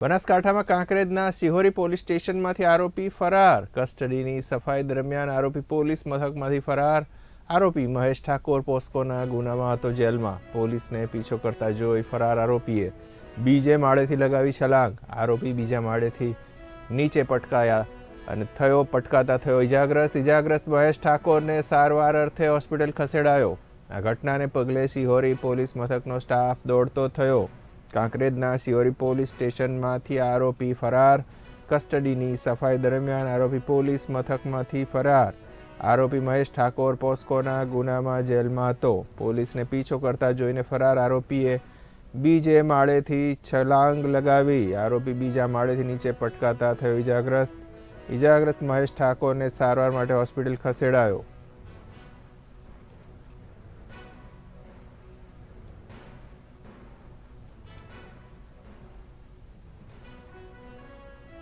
બનાસકાંઠામાં કાંકરેજના સિહોરી પોલીસ સ્ટેશનમાંથી આરોપી ફરાર. કસ્ટડીની સફાઈ દરમિયાન આરોપી પોલીસ મથકમાંથી ફરાર. આરોપી મહેશ ઠાકોર પોસ્કોના ગુનામાં હતો જેલમાં. પોલીસને પીછો કરતા જોઈ ફરાર આરોપીએ બીજે માળેથી લગાવી છલાંગ. આરોપી બીજા માળેથી નીચે પટકાયા અને થયો પટકાતા થયો ઇજાગ્રસ્ત ઇજાગ્રસ્ત મહેશ ઠાકોરને સારવાર અર્થે હોસ્પિટલ ખસેડાયો. આ ઘટનાને પગલે સિહોરી પોલીસ મથકનો સ્ટાફ દોડતો થયો. કાંકરેજના સિયોરી પોલીસ સ્ટેશનમાંથી આરોપી ફરાર, કસ્ટડીની સફાઈ દરમિયાન આરોપી પોલીસ મથકમાંથી ફરાર. આરોપી મહેશ ઠાકોર પોસ્કોના ગુનામાં જેલમાં હતો. પોલીસને પીછો કરતા જોઈને ફરાર આરોપીએ બીજે માળેથી છલાંગ લગાવી આરોપી બીજા માળેથી નીચે પટકાતા થયો. ઇજાગ્રસ્ત ઇજાગ્રસ્ત મહેશ ઠાકોરને સારવાર માટે હોસ્પિટલ ખસેડાયો.